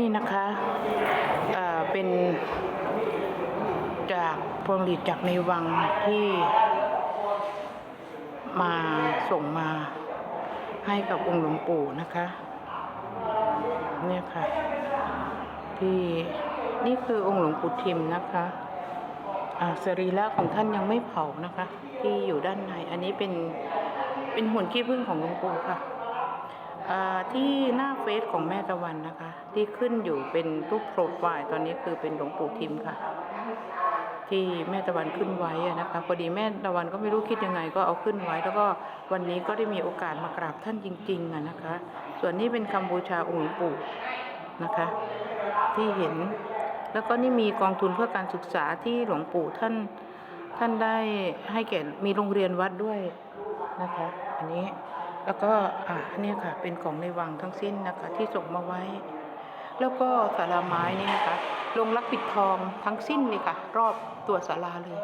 นี่นะคะเเป็นจากพวงหลีดจากในวังที่มาส่งมาให้กับองค์หลวงปู่นะคะ เนี่ยค่ะ ที่นี่คือองค์หลวงปู่ทิมนะคะอ่าสรีระของท่านยังไม่เผานะคะ ที่อยู่ด้านใน อันนี้เป็นเป็นหุ่นขี้ผึ้งของหลวงปู่ค่ะ ที่หน้าเฟซของแม่ตะวันนะคะ ที่ขึ้นอยู่เป็นรูปโปรไฟล์ตอนนี้คือเป็นหลวงปู่ทิมค่ะ ที่แม่ตะวันขึ้นไว้นะคะพอดีแม่ตะวันก็ไม่รู้คิดยังไงก็เอาขึ้นไว้ แล้วก็วันนี้ก็ได้มีโอกาสมากราบท่านจริงๆอะนะคะ ส่วนนี้เป็นคำบูชาองค์หลวงปู่นะคะ ที่เห็น แล้วก็นี่มีกองทุนเพื่อการศึกษาที่หลวงปู่ท่านท่านได้ให้แก่มีโรงเรียนวัดด้วยนะคะ อันนี้ แล้วก็อะเนี่ยค่ะเป็นของในวังทั้งสิ้นนะคะที่ส่งมาไว้ แล้วก็ศาลาไม้นี่นะคะลงรักปิดทองทั้งสิ้นเลยค่ะ รอบตัวศาลาเลย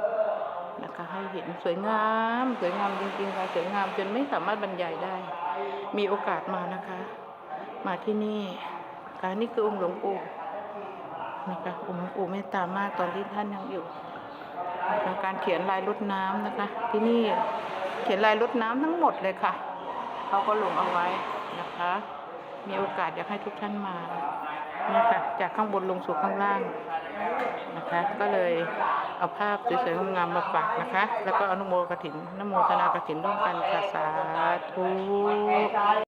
นะคะ ให้เห็นสวยงาม สวยงามจริงๆค่ะสวยงามจนไม่สามารถบรรยายได้ มีโอกาสมานะคะ มาที่นี่ค่ะนี่คือองค์หลวงปู่นะคะองค์หลวงปู่เมตตามากตอนที่ท่านยังอยู่นะะการเขียนลายรดน้ำนะคะ ที่นี่เขียนลายรดน้ำทั้งหมดเลยค่ะ เขาก็ลงเอาไว้นะคะ มีโอกาสอยากให้ทุกท่านมานี่ค่ะจากข้างบนลงสู่ข้างล่างนะคะ ก็เลยเอาภาพสวยๆงามๆมาฝากนะคะ แล้วก็อนุโมกถินนโมทนากถินร่วมกันค่ะสาธุ